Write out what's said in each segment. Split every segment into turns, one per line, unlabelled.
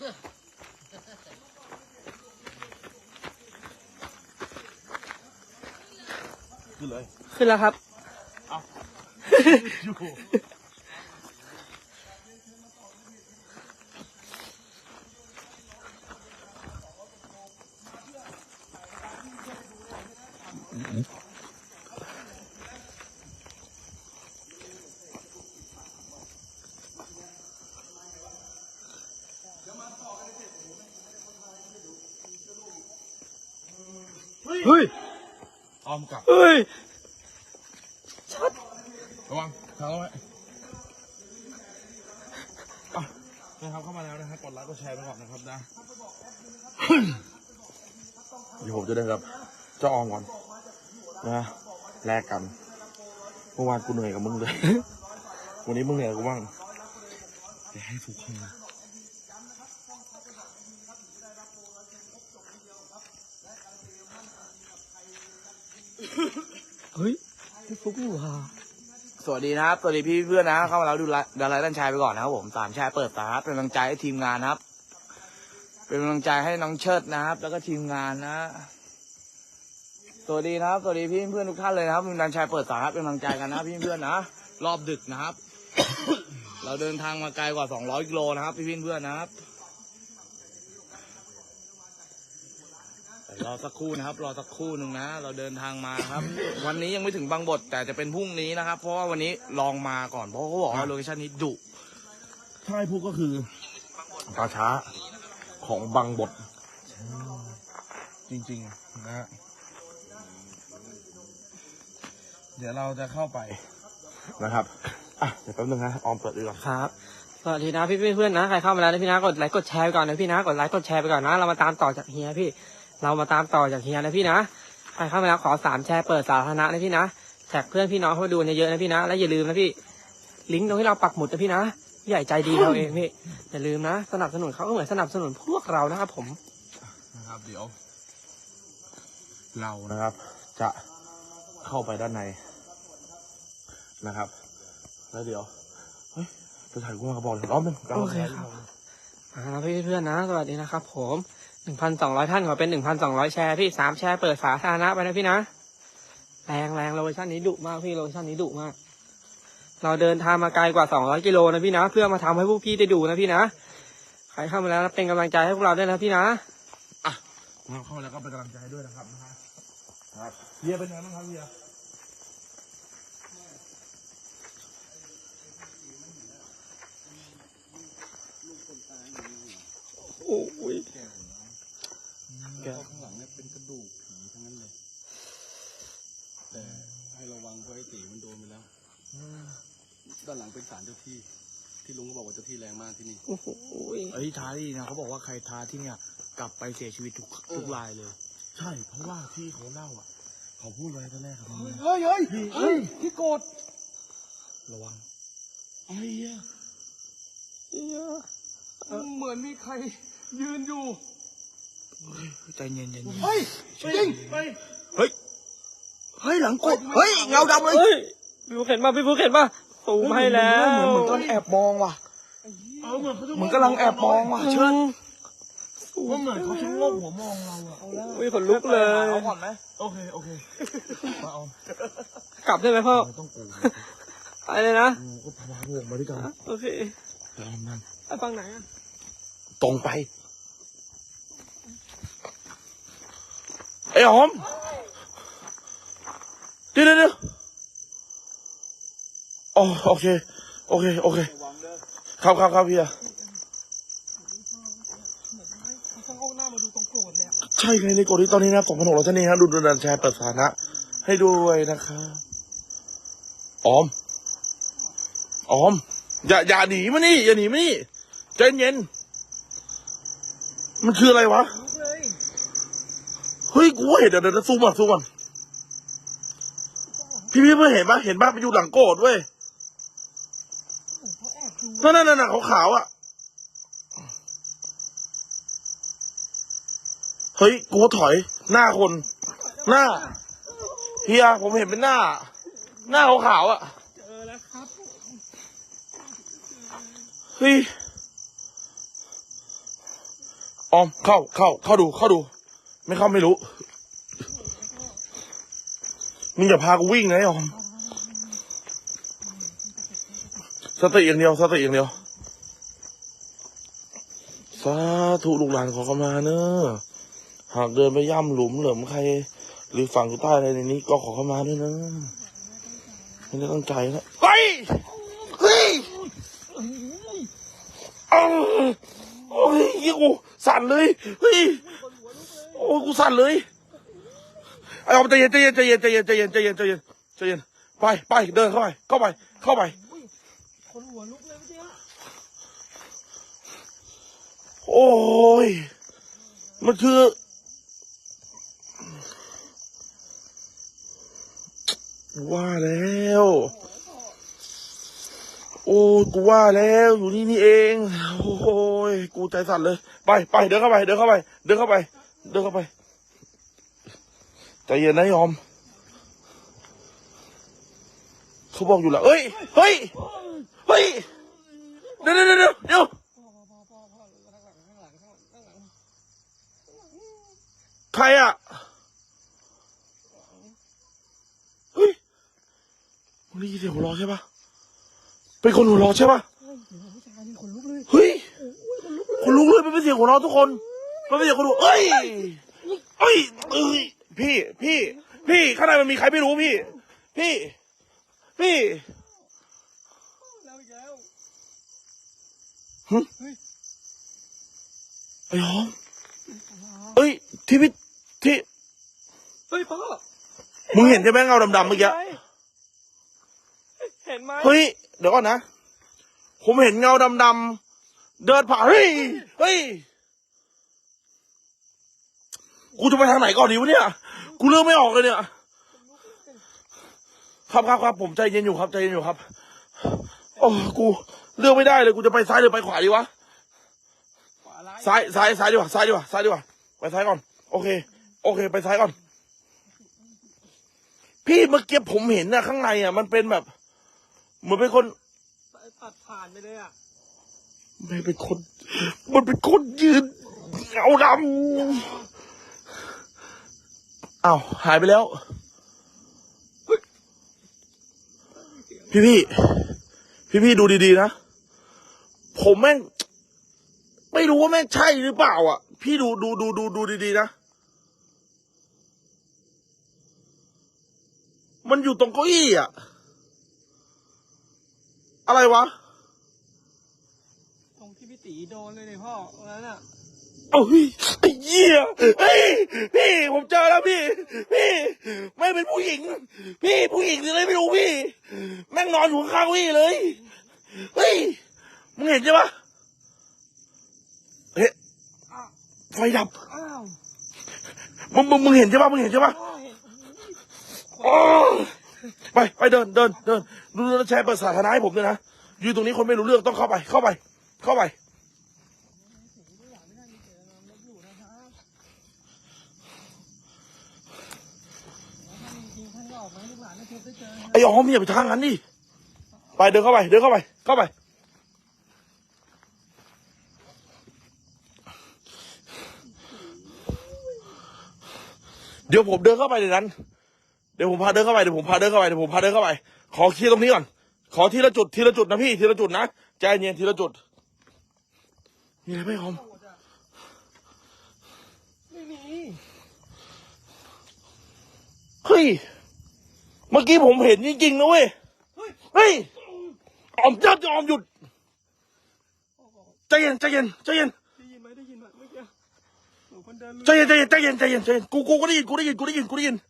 ขึ้นเลย
ขึ้นแล้วครับ
อยู่
เฮ้ย
อ้อมกลับ
เฮ้ย
ระวังทางเราไว้อะนะครับเข้ามาแล้วนะครับกดไลค์กดแชร์ไปก่อนนะครับนะ เดี๋ยวผมจะเดินกับเจ้าออมก่อนนะแลกกันเมื่อวานกูเหนื่อยกับมึงเลย วันนี้มึงเหนื่อยกับกูบ้างเดี๋ยวให้ฟุกเข้าม
ฮ้ยพี่ฟุกนี่หว่า
สวัสดีนะครับ สวัสดีพี่เพื่อนนะ เข้ามาแล้วดูไลฟ์ดาราด้านชายไปก่อนนะครับผมสามชายเปิดตาครับเป็นกำลังใจให้ทีมงานนะครับ เป็นกำลังใจให้น้องเชิดนะครับ แล้วก็ทีมงานนะ สวัสดีนะครับ สวัสดีพี่เพื่อนทุกท่านเลยนะครับทีมงานชายเปิดตาครับเป็นกำลังใจกันนะพี่เพื่อนนะ รอบดึกนะครับ เราเดินทางมาไกลกว่า200กิโลนะครับ พี่เพื่อนนะครับ อสักครู่นะครับ รอสักครู่หนึ่งนะ เราเดินทางมาครับ วันนี้ยังไม่ถึงบางบท แต่จะเป็นพรุ่งนี้นะครับ เพราะว่าวันนี้ลองมาก่อน เพราะเขาบอกว่าโลเคชั่นนี้ดุ
ใช่พูดก็คือปลาช้าของบางบท จริงๆนะฮะเดี๋ยวเราจะเข้าไปนะครับ อะ เดี๋ยวแป๊บนึงนะออมเปิดดูก่อน
ครับสวัสดีนะพี่เพื่อนๆนะใครเข้ามาแล้วนะพี่นะกดไลค์กดแชร์ไปก่อนนะพี่นะกดไลค์กดแชร์ไปก่อนนะเรามาตามต่อจากเฮียพี่ เรามาตามต่อจากเฮียนะพี่นะใครเข้ามาแล้วขอสามแชร์เปิดสาธารณะนะพี่นะแท็กเพื่อนพี่น้องเข้ามาดูเยอะๆนะพี่นะ และอย่าลืมนะพี่ ลิงก์ตรงที่เราปักหมุดนะพี่นะพี่ใหญ่ใจดีเราเองพี่อย่าลืมนะ สนับสนุนเขาก็เหมือนสนับสนุนพวกเรานะครับผม
นะครับเดี๋ยว เรานะครับ จะเข้าไปด้านในนะครับ แล้วเดี๋ยวเฮ้ยจะถ่ายกูมากระบอกเลยรอบนึง
โอเคครับอ่าพี่เพื่อนๆนะ สวัสดีนะครับผม หนึ่งพันสองร้อยท่านขอเป็นหนึ่งพันสองร้อยแชร์พี่สามแชร์เปิดสาธารณะไปนะพี่นะ แรงแรงโลเคชั่นนี้ดุมากพี่โลเคชั่นนี้ดุมาก เราเดินทางมาไกลกว่าสองร้อยกิโลนะพี่นะ เพื่อมาทำให้พวกพี่ได้ดูนะพี่นะ ใครเข้ามาแล้วเป็นกำลังใจให้พวกเราด้วยนะพี่นะ
เราเข้ามาแล้วก็เป็นกำลังใจด้วยนะครับนะฮะครับเฮียเป็นไงบ้างครับเฮีย
โอ้ย
แกข้างหลังเนี่ยเป็นกระดูกผีทั้งนั้นเลย แต่ให้ระวังเพราะไอ้ตีมันโดนไปแล้ว ด้านหลัง เป็นศาลเจ้าที่ ที่ลุงก็บอกว่าเจ้าที่แรงมากที่นี่
โอ้โห
เอ้ยท้าที่นะเขาบอกว่าใครท้าที่เนี่ย กลับไปเสียชีวิตทุกทุกรายเลย
ใช่ เพราะว่าที่เขาเล่าอะ เขาพูดไว้ตอนแรกครับ
เฮ้ยเฮ้ยเฮ้ยที่โกรธ
ระวัง
ไอ้เหี้ย
เหมือนมีใครยืนอยู่
ใจเย็นๆเย็น
เฮ้ยจริง
เฮ้ยเฮ้ยหลังกดเฮ้ยเงาดำเลย
เฮ้ยพี่ฟูเห็นป่ะพี่ฟูเห็นป่ะ สูงให้แล้ว
เหมือนเหมือนกำลังแอบมองว่ะ
เอาเหมือนเขาจะ
เหมือนกำลังแอบมองว่ะเชิญ
ว่าเหมือนเขาชะโงกหัวมองเราอะ
อุ้ยขนลุกเลย
เอาก่อนไหม
โอเคโอเคมาเอา
กลับได้ไหมพ่อ
ไม่ต้องกู
ไปเลยนะ
กูก็พาวงมาด้วยกัน
โอเค
เดี๋ยวมัน
ไปฟังไหนอะ
ตรงไปไอ้หอมเดี๋ยวเดี๋ยวเดี๋ยว อ๋อโอเค โอเค โอเค ครับครับครับพี่อะ
ต้องเอาหน้ามาดูตรงโกรธเลย
ใช่ไงในกฎที่ตอนนี้นะสองพันหกร้อยท่านนี้นะดูดูดันแชร์เปิดสถานะ ให้ด้วยนะครับออมออม อย่าอย่าหนีมานี่ อย่าหนีมานี่ใจเย็น มันคืออะไรวะ เฮ้ย กูว่าเห็นเดี๋ยวเดี๋ยวซูมก่อนซูมก่อนพี่พี่เพื่อนเห็นปะเห็นปะไปอยู่หลังโกดเว้ย นั่นนั่นนั่นขาวๆอะ เฮ้ย กูถอย หน้าคน หน้า เฮีย ผมเห็นเป็นหน้า หน้าขาวๆอะ
เจอแล้วครับ
เฮ้ย ออม เข้า เข้า เข้าดู เข้าดู ไม่เข้าไม่รู้ มึงอย่าพากูวิ่งนะไอ้ออม สติอย่างเดียวสติอย่างเดียวสาธุลูกหลานขอเข้ามาเนอะหากเดินไปย่ำหลุมเหลิมใคร หรือฝังอยู่ใต้อะไรในนี้ ก็ขอเข้ามาด้วยนะไม่ได้ตั้งใจนะเฮ้ยเฮ้ยเอ้โอ้ยยี่กูสั่นเลยเฮ้ยโอ้ยกูสั่นเลยไอ้ออมใจเย็นใจเย็นใจเย็นใจเย็นใจเย็นใจเย็นใจเย็นใจเย็นไปไปเดินเข้าไปเข้าไปเข้าไป
คนหัวลุกเลยเมื่อกี้
โอ้ย มันคือ ว่าแล้ว โอ้ยกูว่าแล้ว อยู่นี่นี่เอง โอ้ย กูใจสั่นเลย ไปไปเดินเข้าไป เดินเข้าไป เดินเข้าไป เดินเข้าไปใจเย็นนะยอม เขาบอกอยู่แล้วเอ้ย เฮ้ย เฮ้ย เดี๋ยวเดี๋ยวเดี๋ยวเดี๋ยว ใครอะเฮ้ยมึงได้ยินเสียงหัวเราะใช่ปะเป็นคนหัวเราะใช่ปะเฮ้ยคนลุกเลยมันเป็นเสียงหัวเราะทุกคนมันเป็นเสียงคนหัวเอ้ยเอ้ยเอ้ยพี่ พี่ พี่ข้างในมันมีใครไม่รู้พี่ พี่ พี่
แล้วอีกแล้ว
ไอ้หอมเอ้ย ที่พี่ที่
เฮ้ยพ่อ
มึงเห็นใช่ไหมเงาดำๆเมื่อกี้
เห็นไหม
เฮ้ยเดี๋ยวก่อนนะ ผมเห็นเงาดำๆเดินผ่านเฮ้ยเฮ้ยกูจะไปทางไหนก่อนดีวะเนี่ย กูเลือกไม่ออกเลยเนี่ย ครับครับครับผมใจเย็นอยู่ครับใจเย็นอยู่ครับ โอ้กูเลือกไม่ได้เลยกูจะไปซ้ายหรือไปขวาดีวะ
ขวาร้าย
ซ้ายซ้ายซ้ายดีกว่าซ้ายดีกว่าซ้ายดีกว่าไปซ้ายก่อน โอเค โอเค ไปซ้ายก่อน พี่เมื่อกี้ผมเห็นนะข้างในอะ มันเป็นแบบ เหมือนเป็นคน
ตัดผ่านไปเลยอะ
ไม่เป็นคน มันเป็นคนยืนเงาดำอ้าวหายไปแล้ว พี่พี่พี่พี่ดูดีๆนะ ผมแม่ง ไม่รู้ว่าแม่งใช่หรือเปล่า อะ พี่ดูดูดูดูดูดีๆนะ มันอยู่ตรงเก้าอี้อะอะไรวะ
ตรงที่พี่ตีโดนเลยเนี่ยพ่อตรงนั้นอะ
เอ้ยไอ้เหี้ยเฮ้ยพี่ผมเจอแล้วพี่ พี่ ไม่เป็นผู้หญิง พี่ผู้หญิงหรืออะไรไม่รู้พี่ แม่งนอนอยู่ข้างๆพี่เลย เฮ้ย มึงเห็นใช่ปะเฮ้ยไฟดับ
อ้าว
มึงมึงมึงเห็นใช่ปะมึงเห็นใช่ปะ
พ่อเห็น
อ๋อ ไปไปเดินเดินเดินดูดูแชร์เปิดสาธารณะให้ผมด้วยนะอยู่ตรงนี้คนไม่รู้เรื่องต้องเข้าไป เข้าไป เข้าไป
จริงท่านก็ออกมาลูกหลานไม่เคยได้เจอ
ไอ้ออมอย่าไปทางนั้นดิไปเดินเข้าไป เดินเข้าไป เข้าไปเดี๋ยวผมเดินเข้าไปในนั้น ดี๋ยวผมพาเดินเข้าไปเดี๋ยวผมพาเดินเข้าไปเดี๋ยวผมพาเดินเข้าไป ขอเคลียร์ตรงนี้ก่อน ขอทีละจุดทีละจุดนะพี่ทีละจุดนะใจเย็นทีละจุด มีอะไรไหมออม
ไม่มี
เฮ้ยเมื่อกี้ผมเห็นจริงๆนะเว้ยเฮ้ยออมยัดออมหยุดใจเย็นใจเย็นใจเย็น
ได้ยินไหมได้ยินไหมเมื่อกี้หนูคนเดินลุย
ใจเย็นใจเย็นใจเย็นใจเย็นใจเย็นกูกูก็ได้ยินกูได้ยินกูได้ยินกูได้ยิน
หนูคน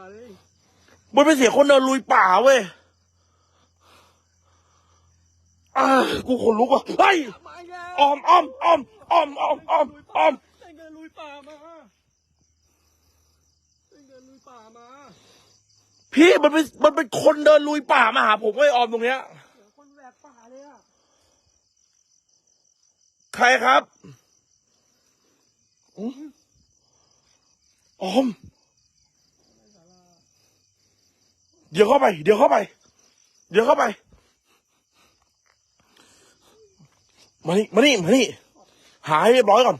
เดินลุยป่าเลย
มันเป็นเสียงคนเดินลุยป่าเว้ยอ่ากูขนลุกว่ะเฮ้ย
มาอีกแล้ว
ออมออมออมออมออมออมออม
เดินเดินลุยป่ามาเดินเดินลุยป่ามา
พี่มันเป็นมันเป็นคนเดินลุยป่ามาหาผมเว้ยออมตรงเนี้ย
เดี๋ยวคนแหวกป่าเลยอะ
ใครครับอืมออม เดี๋ยวเข้าไป เดี๋ยวเข้าไป เดี๋ยวเข้าไป มานี่ มานี่ มานี่ หาให้เรียบร้อยก่อน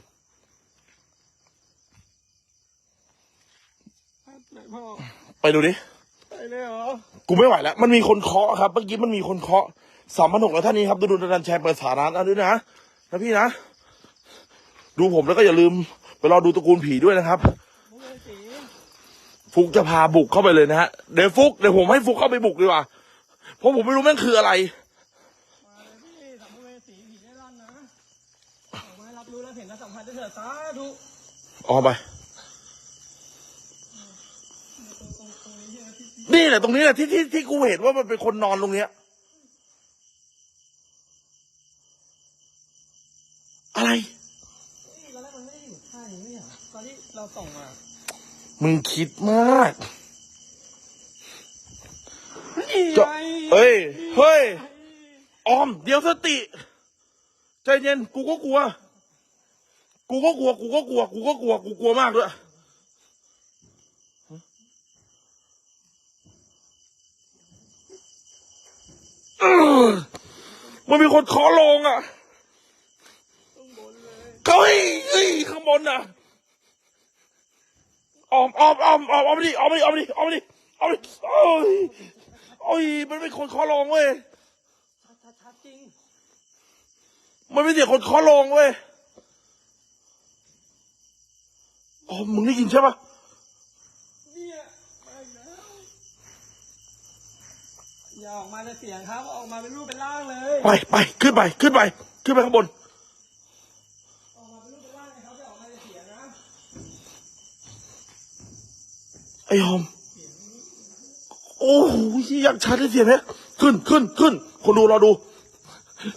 ไหนพ่อ
ไปดูดิ
ไปเลยเหรอ
กูไม่ไหวแล้ว มันมีคนเคาะครับ เมื่อกี้มันมีคนเคาะสามพันหกแล้วท่านนี้ครับ ดูดูดันแชร์เปิดสาร้านอันด้วยนะนะพี่นะ ดูผมแล้วก็อย่าลืมไปรอดูตระกูลผีด้วยนะครับ
มึงเลยสี
ฟุกจะพาบุกเข้าไปเลยนะฮะ เดี๋ยวฟุกเดี๋ยวผมให้ฟุกเข้าไปบุกดีกว่า เพราะผมไม่รู้แม่งคืออะไร
มาเลยพี่สัมภเวสีผีได้ร่อนนะออกมาให้รับรู้และเห็นและสัมผัสได้เถิดสาธุ
ออกไป นี่แหละตรงนี้แหละที่ที่ที่กูเห็นว่ามันเป็นคนนอนตรงเนี้ย อะไร
นี่ตอนแรกมันไม่ได้อยู่ท่านี้ไม่เหรอตอนที่เราส่งมา
มึงคิดมาก
นี่
เจาะเอ้ย เฮ้ย ออม เดี๋ยวสติ ใจเย็น กูก็กลัว กูก็กลัว กูก็กลัว กูก็กลัว กูกลัวมากด้วยเออมันมีคนเคาะลงอะ เฮ้ย เฮ้ย ข้างบนอะ ออมออมออมออมออมดิออมดิออมดิออมดิออมดิโอ้ยโอ้ยมันเป็นคนเคอลงเว้ย
ชัดชัดๆจริง
มันเป็นเสียงคนเคอลงเว้ยอ๋อมึงได้ยินใช่ปะ
เนี่ยมาอีกแล้วอย่าออกมาแต่เสียงครับ ออกมาเป็นรูปเป็นร่างเลย
ไปไปขึ้นไปขึ้นไป ขึ้นไปข้างบน
ออกมาเป็นรูปเป็นร่างเลยครับอย่าออกมาแต่เสียงนะ
ไอ้หอม โอ้โหอยากชัดได้เสียงเนี่ยขึ้นขึ้นขึ้น คนดูรอดู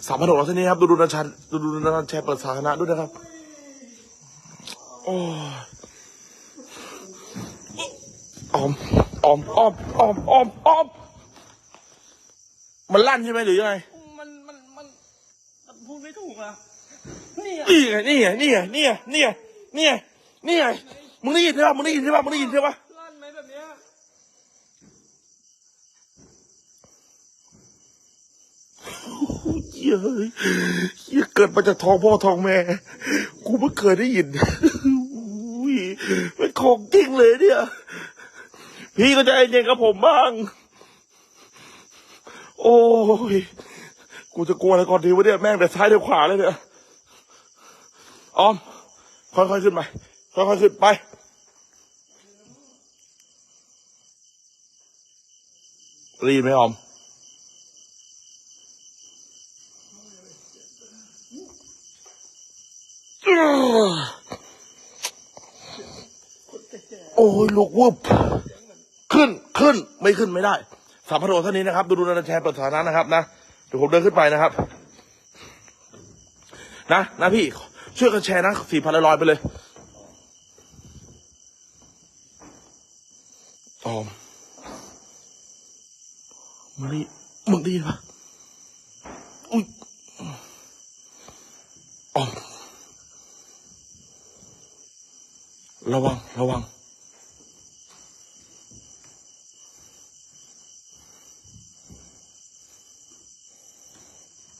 สามพันหกร้อยเท่านี้ครับ ดูดูนันชันดูดูนันแชร์เปิดสาธารณะด้วยนะครับ โอ้ยออมออมออมออมออมออมมันลั่นใช่ไหมหรือยังไง
มันมันมันมันพูดไม่ถูกอะนี่อะ
นี่ไงนี่ไงนี่ไงนี่ไงนี่ไงนี่ไงนี่ไงมึงได้ยินใช่ปะมึงได้ยินใช่ปะมึงได้ยินใช่ปะ
ลั่นไหมแบบเนี้ย
เย้ยเหี้ยเกิดมาจากท้องพ่อท้องแม่ กูไม่เคยได้ยินอุ้ยเป็นของจริงเลยเนี่ย พี่ก็ใจเย็นกับผมบ้าง โอ้ย กูจะกลัวอะไรก่อนดีวะเนี่ย แม่งแต่ซ้ายแต่ขวาเลยเนี่ย ออม ค่อยๆขึ้นไป ค่อยๆขึ้นไปรีบไหมออม โอ้ยลูกวุบขึ้นขึ้นไม่ขึ้นไม่ได้สามพันโลเท่านี้นะครับ ดูดูนันแชร์เปิดสถานะนะครับ นะเดี๋ยวผมเดินขึ้นไปนะครับ นะนะพี่ช่วยกันแชร์นะสี่พันลอยไปเลยออมมึงได้มึงได้ยินปะอุ้ยออม ระวัง ระวัง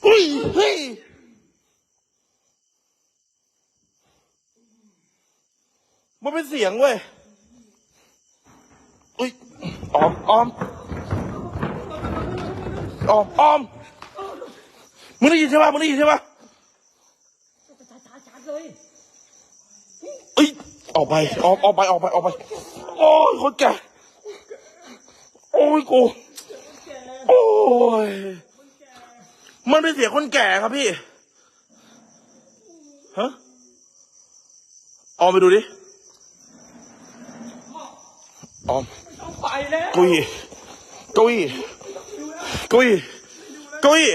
อุ้ย เฮ้ย มันเป็นเสียงเว้ย อุ้ย ออมออมออมออมมึงได้ยินใช่ปะมึงได้ยินใช่ปะ
ชัดชัดชัดเลย
เอ้ย ออกไป ออกออกไปออกไปออกไป โอ้ยคนแก่โอ้ยกู โอ้ย มันเป็นเสียงคนแก่ครับพี่ฮะออมไปดูดิออม
ต้องไปแล้ว
เก้าอี้เก้าอี้เก้าอี้เก้าอี้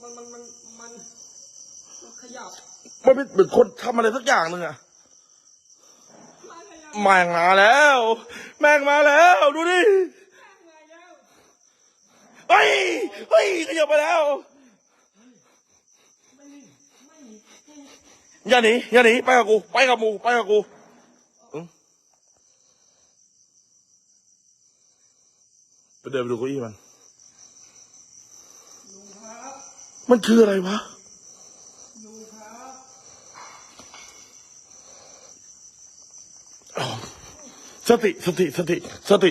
มันมันมันมันมันขยับ
มันเป็นเหมือนคนทำอะไรสักอย่างหนึ่งอะ
มันขยับ
แม่งมาแล้ว แม่งมาแล้ว ดูดิ
ไงแล้ว
เฮ้ยเฮ้ยขยับไปแล้วอย่าหนีอย่าหนีไปกับกู ไปกับมูไปกับกูไปเดินไปดูเก้าอี้มัน มันคืออะไรวะ สติสติสติสติ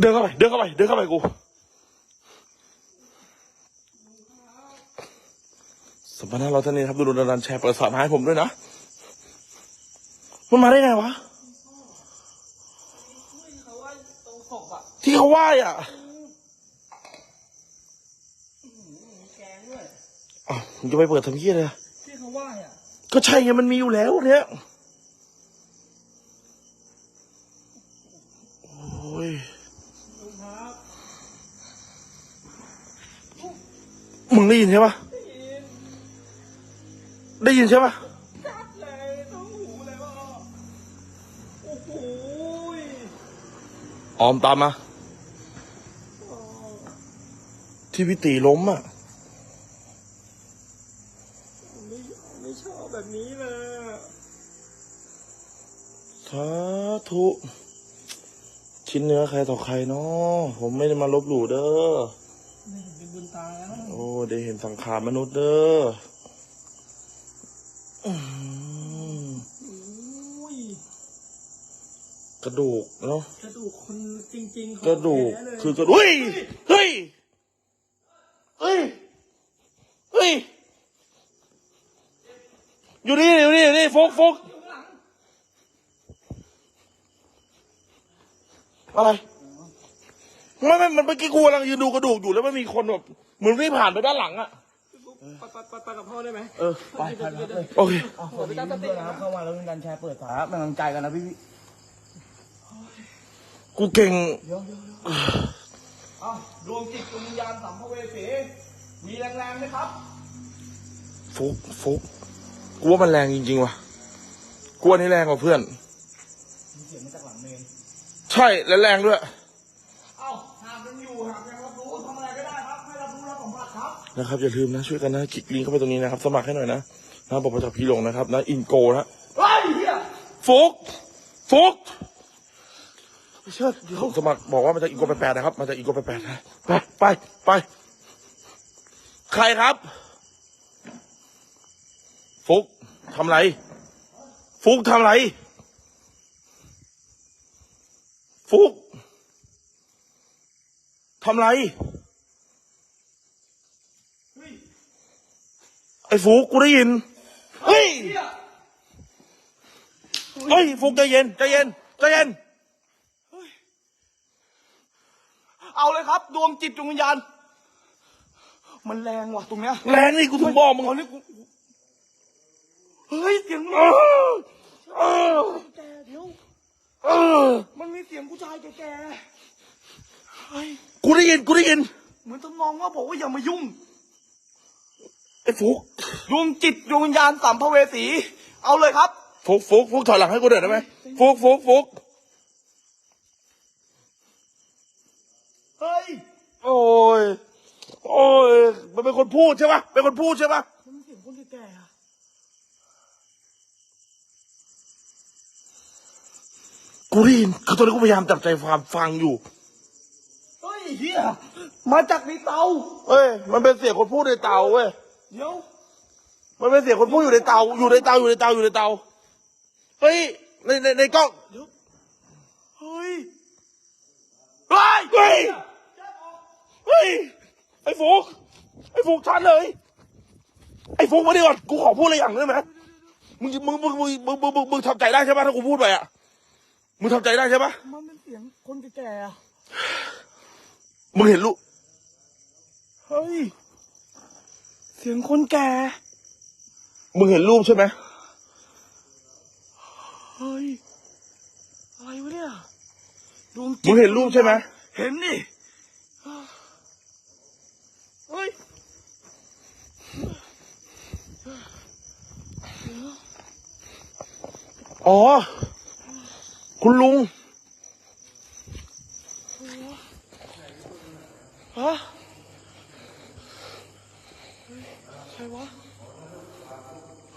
เดินเข้าไป เดินเข้าไป เดินเข้าไปกู สมภาระเราท่านนี้ครับดูดูดันแชร์เปิดสามาให้ผมด้วยนะ มันมาได้ไงวะ
เขาว่าตรงศพอะ
ที่เขาไหว้อะ
แกงด้วย
อ้าวมึงจะไปเปิดทำเหี้ยเลยอะ
ที่เขาว่าอะ
ก็ใช่ไงมันมีอยู่แล้วเนี่ย อ้ย
ลุงครับ
มึงได้ยินใช่ปะได้ยินใช่ปะ
จัดเลยต้องหูเลยว่าโอ้โห
ออมตามมาที่พี่ตีล้มอะ
ไม่ไม่ชอบแบบนี้เลยอะ
สาธุ ชิ้นเนื้อใครต่อใครเนาะผมไม่ได้มาลบหลู่เด้อ
ไม่เห็นเป็นบุญตาแล้ว
โอ้ได้เห็นสังขารมนุษย์เด้ออืม
อุ้ย
กระดูกเนาะ
กระดูกคนจริงๆของ
กระดูก
แท้เลย
คือกระดูกเฮ้ยเฮ้ยเฮ้ยเฮ้ยอยู่นี่อยู่นี่อยู่นี่โฟกโฟก อะไรไม่ไม่มันเมื่อกี้กูกำลังยืนดูกระดูกอยู่แล้วมันมีคนแบบเหมือนวิ่งผ่านไปด้านหลังอะ
ไปไปไปไปกับพ่อได้ไหม
เออ
ไปไปครับเลย
โอเค
อะสวัสดีเพื่อนๆนะครับเข้ามาแล้วดันแชร์เปิดสาระเป็นกำลังใจกันนะพี่พี่
กูเก่ง
เดี๋ยวเดี๋ยวเดี๋ยวอ้าวดวงจิตดวงวิญญาณสัมภเวสีมีแรงๆไหมครับ
ฟุกฟุกกูว่ามันแรงจริงๆว่ะกูว่านี่แรงกว่าเพื่อน
มีเสียงมาจากหลังเมน
ใช่และแรงด้วย
เอ้าหากยังอยู่หากยังรับรู้ทำอะไรก็ได้ครับให้รับรู้รับสัมผัสครับ
นะครับอย่าลืมนะช่วยกันนะคลิกลิงก์เข้าไปตรงนี้นะครับ สมัครให้หน่อยนะนะบอกมาจากพี่หลงนะครับนะอินโกนะ
เฮ้ยเฮีย
ฟุกฟุกเชิดเดี๋ยวสมัครบอกว่ามาจากอินโกแปดนะครับมาจากอินโกแปดนะไปไปไปใครครับ ฟุกทำไร ฟุกทำไร ฟุกทำไร ไอ้ฟุกกูได้ยิน เฮ้ย เฮ้ย ฟุกใจเย็นใจเย็นใจเย็น
เอาเลยครับ ดวงจิตดวงวิญญาณ มันแรงว่ะตรงเนี้ย
แรงนี่กูถึงบอกมึง
ตอนนี้กูเฮ้ยเสียง
เออเออ
แกเดี๋ยว
เออ
มันมีเสียงผู้ชายแก่ๆเฮ้ย
กูได้ยินกูได้ยิน
เหมือนทำนองว่าบอกว่าอย่ามายุ่ง
ไอ้ฟุก
ดวงจิตดวงวิญญาณสัมภเวสี เอาเลยครับ
ฟุกฟุกฟุกถอยหลังให้กูเดินได้ไหมฟุกฟุกฟุก
เฮ้ย
โอ้ย โอ้ย มันเป็นคนพูดใช่ปะเป็นคนพูดใช่ปะ
มันมีเสียงคนแก่ๆอะ
กูได้ยินคือตอนนี้กูพยายามจับใจความฟังอยู่
เฮ้ยเฮียมาจากในเตา
เอ้ย มันเป็นเสียงคนพูดในเตาเว้ย
เดี๋ยว
มันเป็นเสียงคนพูดอยู่ในเตา อยู่ในเตา อยู่ในเตา อยู่ในเตา เฮ้ย ใน ใน ในกล้อง
เฮ้ย เฮ้ย
เฮ้ย เฮ้ย ไอ้ฟุกไอ้ฟุกชัดเลย ไอ้ฟุกมาดิก่อน กูขอพูดอะไรอย่างได้ไหมมึง มึง มึง มึง มึง มึงมึงมึงทำใจได้ใช่ปะถ้ากูพูดไปอะ มึงทำใจได้ใช่ปะ
มันเป็นเสียงคนแก่ๆอะ
มึงเห็นลูก
เฮ้ย เสียงคนแก่
มึงเห็นรูปใช่ไหม
เฮ้ย อะไรวะเนี่ยดวงจิต
มึงเห็นรูปใช่ไหม
เห็นดิเฮ้ย
อ๋อ คุณลุง
ฮะใครวะ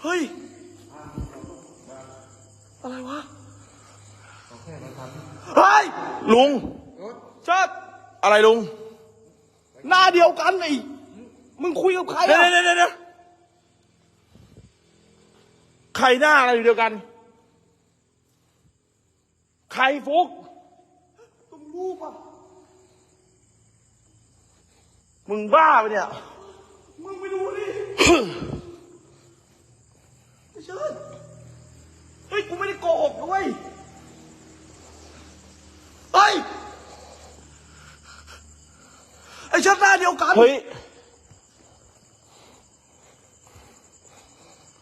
เฮ้ย อะไรวะ เฮ้ย
ลุง
เชิด
อะไรลุง
หน้าเดียวกันไอ้มึงคุยกับใคร
เดี๋ยว
อะ
เดี๋ยวเดี๋ยวเดี๋ยวใครหน้าอะไรอยู่เดียวกัน ใครฟุก
ตรงรูปอะ
มึงบ้าไปะเนี่ย
มึงไปดูดิ ไอ้เชิดเฮ้ย กูไม่ได้โกหกด้วยเฮ้ย ไอ้เชิดหน้าเดียวกัน
เฮ้ย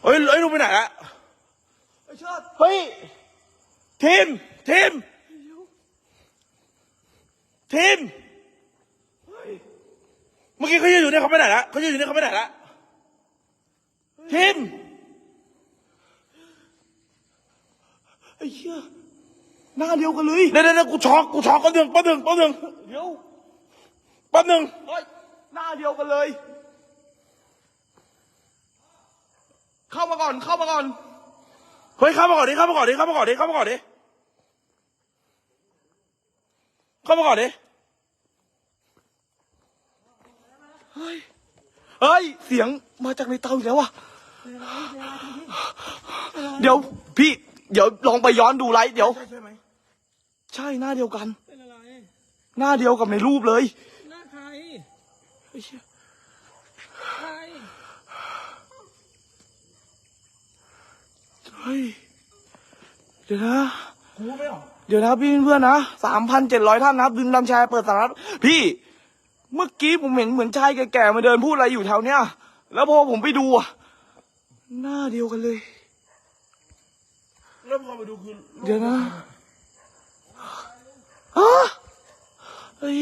เฮ้ยเฮ้ยลูกไปไหนละ
ไอ้เชิด
เฮ้ย ทีมทีมทีมเมื่อกี้เขายืนอยู่เนี่ยเขาไปไหนละเขายืนอยู่เนี่ยเขาไปไหนละทีม
ไอ้เหี้ยหน้าเดียวกันเลย
เดี๋ยวเดี๋ยวเดี๋ยวกูช็อกกูช็อกแป๊บหนึงแป๊บหนึงแป๊บหนึง
เดี๋ยว
แป๊บหนึง
เฮ้ยหน้าเดียวกันเลย เข้ามาก่อนเข้ามาก่อน
เฮ้ยเข้ามาก่อนดิเข้ามาก่อนดิเข้ามาก่อนดิเข้ามาก่อนดิ เข้ามาก่อนดิ
เฮ้ย เสียงมาจากในเตาอีกแล้วว่ะเดี๋ยวพี่ เดี๋ยวลองไปย้อนดูไลฟ์เดี๋ยว
ใช่ใช่ไหม
ใช่หน้าเดียวกัน
เป็นอะไร
หน้าเดียวกับในรูปเลย
หน้าใคร
ไอ้เชี่ย
ใคร
เฮ้ยเดี๋ยวนะ
กูไม่ออก
เดี๋ยวนะพี่เพื่อนๆนะสามพันเจ็ดร้อยท่านนะครับดึงดันแชร์เปิดสาระพี่เมื่อกี้ผมเห็นเหมือนชายแก่ๆมาเดินพูดอะไรอยู่แถวเนี้ย แล้วพอผมไปดูอะหน้าเดียวกันเลย
แล้วพอไปดูคือ
เดี๋ยวนะฮะเฮ้ย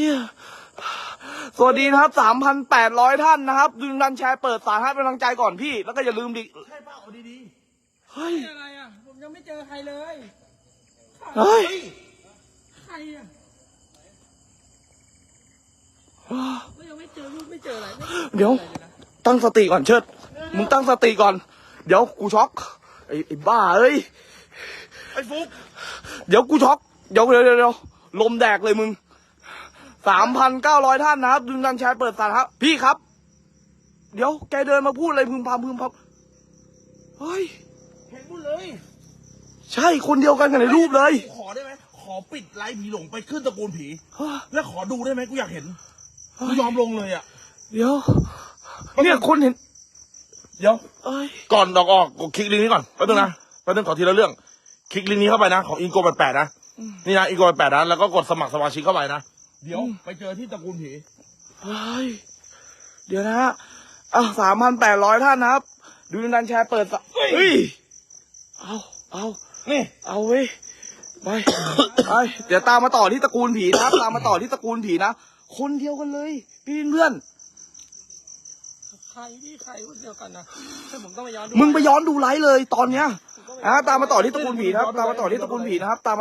สวัสดีนะครับสามพันแปดร้อยท่านนะครับดึงดันแชร์เปิดสาธารณะเป็นกำลังใจก่อนพี่ แล้วก็อย่าลืมดิ
ใช่เปล่าเอาดี
เฮ้ย
เป็นอะไรอะ ผมยังไม่เจอใครเลย
เฮ้ย
ใครอะก็ยังไม่เจอรูปไม่เจออะไรไม่เจอ
เดี๋ยว
อะไรลนะ
ตั้งสติก่อนเชิด มึงตั้งสติก่อน เดี๋ยวกูช็อก ไอ้ไอ้บ้าเอ้ย
ๆไอ้ฟุก
เดี๋ยวกูช็อกเดี๋ยวเดี๋ยวเดี๋ยวเดี๋ยวลมแดกเลยมึงสามพันเก้าร้อยท่านนะครับดึงดันแชร์เปิดสาธารณะพี่ครับ เดี๋ยวแกเดินมาพูดอะไรพึมพำพึมพำเฮ้ย
เห็นหมดเลย
ใช่คนเดียวกันกับในรูปเลย
กูขอได้ไหมขอปิดไลฟ์ผีหลงไปขึ้นตระกูลผี
เฮ้ย
แล้วขอดูได้ไหมกูอยากเห็นกูยอมลงเลยอะ
เดี๋ยวเนี่ยคนเห็น
เดี๋ยว
เอ้ย
ก่อนดอกออกกดคลิกลิงก์นี้ก่อนแป๊บนึงนะแป๊บนึงขอทีละเรื่อง คลิกลิงก์นี้เข้าไปนะของอิงโกแปดแปดนะนี่นะอิงโกแปดแปดนะแล้วก็กดสมัครสมาชิกเข้าไปนะเดี๋ยวไปเจอที่ตระกูลผี
เฮ้ยเดี๋ยวนะฮะอะสามพันแปดร้อยท่านนะครับ ดูดันแชร์เปิดสะ
เฮ้ย
เฮ้ยเอาเอา
นี่
เอาเว้ยไป ไป เดี๋ยวตามมาต่อที่ตระกูลผีนะครับ ตามมาต่อที่ตระกูลผีนะ คนเดียวกันเลย พี่เพื่อน
ใครที่ใครคนเดียวกันนะให้ผมต้องไปย้อนดู
มึงไปย้อนดูไลฟ์เลยตอนเนี้ยอะตามมาต่อที่ตระกูลผีนะครับ ตามมาต่อที่ตระกูลผีนะครับตาม